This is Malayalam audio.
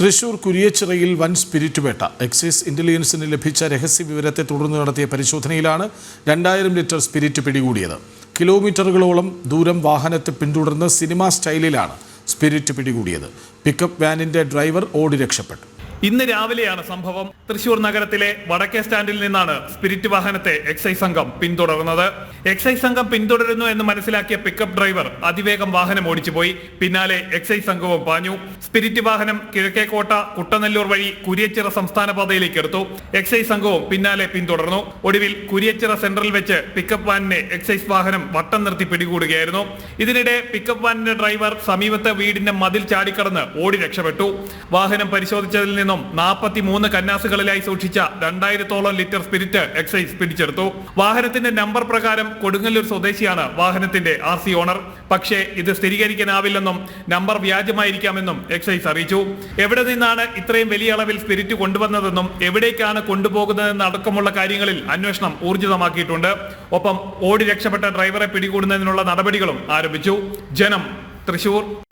തൃശൂർ കുരിയച്ചിറയിൽ വൻ സ്പിരിറ്റ് വേട്ട. എക്സൈസ് ഇന്റലിജൻസിന് ലഭിച്ച രഹസ്യ വിവരത്തെ തുടർന്ന് നടത്തിയ പരിശോധനയിലാണ് രണ്ടായിരം ലിറ്റർ സ്പിരിറ്റ് പിടികൂടിയത്. കിലോമീറ്ററുകളോളം ദൂരം വാഹനത്തെ പിന്തുടർന്ന് സിനിമാ സ്റ്റൈലിലാണ് സ്പിരിറ്റ് പിടികൂടിയത്. പിക്കപ്പ് വാനിന്റെ ഡ്രൈവർ ഓടി രക്ഷപ്പെട്ടു. ഇന്ന് രാവിലെയാണ് സംഭവം. തൃശൂർ നഗരത്തിലെ വടക്കേ സ്റ്റാൻഡിൽ നിന്നാണ് സ്പിരിറ്റ് വാഹനത്തെ എക്സൈസ് സംഘം പിന്തുടർന്നത്. എക്സൈസ് സംഘം പിന്തുടരുന്നു എന്ന് മനസ്സിലാക്കിയ പിക്കപ്പ് ഡ്രൈവർ അതിവേഗം വാഹനം ഓടിച്ചുപോയി. പിന്നാലെ എക്സൈസ് സംഘവും പാഞ്ഞു. സ്പിരിറ്റ് വാഹനം കിഴക്കേക്കോട്ട കുട്ടനെല്ലൂർ വഴി കുരിയച്ചിറ സംസ്ഥാന പാതയിലേക്ക് എടുത്തു. എക്സൈസ് സംഘവും പിന്നാലെ പിന്തുടർന്നു. ഒടുവിൽ കുരിയച്ചിറ സെന്ററിൽ വെച്ച് പിക്കപ്പ് വാനിനെ എക്സൈസ് വാഹനം വട്ടം നിർത്തി പിടികൂടുകയായിരുന്നു. ഇതിനിടെ പിക്കപ്പ് വാനിന്റെ ഡ്രൈവർ സമീപത്തെ വീടിന്റെ മതിൽ ചാടിക്കടന്ന് ഓടി രക്ഷപ്പെട്ടു. വാഹനം പരിശോധിച്ചതിൽ നിന്നും നാൽപ്പത്തി മൂന്ന് കന്നാസുകളിലായി സൂക്ഷിച്ച രണ്ടായിരത്തോളം ലിറ്റർ സ്പിരിറ്റ് എക്സൈസ് പിടിച്ചെടുത്തു. വാഹനത്തിന്റെ നമ്പർ പ്രകാരം കൊടുങ്ങല്ലൂർ സ്വദേശിയാണ് വാഹനത്തിന്റെ ആർ സി ഓണർ. പക്ഷേ ഇത് സ്ഥിരീകരിക്കാനാവില്ലെന്നും നമ്പർ വ്യാജമായിരിക്കാമെന്നും എക്സൈസ് അറിയിച്ചു. എവിടെ നിന്നാണ് ഇത്രയും വലിയ അളവിൽ സ്പിരിറ്റ് കൊണ്ടുവന്നതെന്നും എവിടേക്കാണ് കൊണ്ടുപോകുന്നതെന്ന് അടക്കമുള്ള കാര്യങ്ങളിൽ അന്വേഷണം ഊർജിതമാക്കിയിട്ടുണ്ട്. ഒപ്പം ഓടി രക്ഷപ്പെട്ട ഡ്രൈവറെ പിടികൂടുന്നതിനുള്ള നടപടികളും ആരംഭിച്ചു. ജനം തൃശൂർ.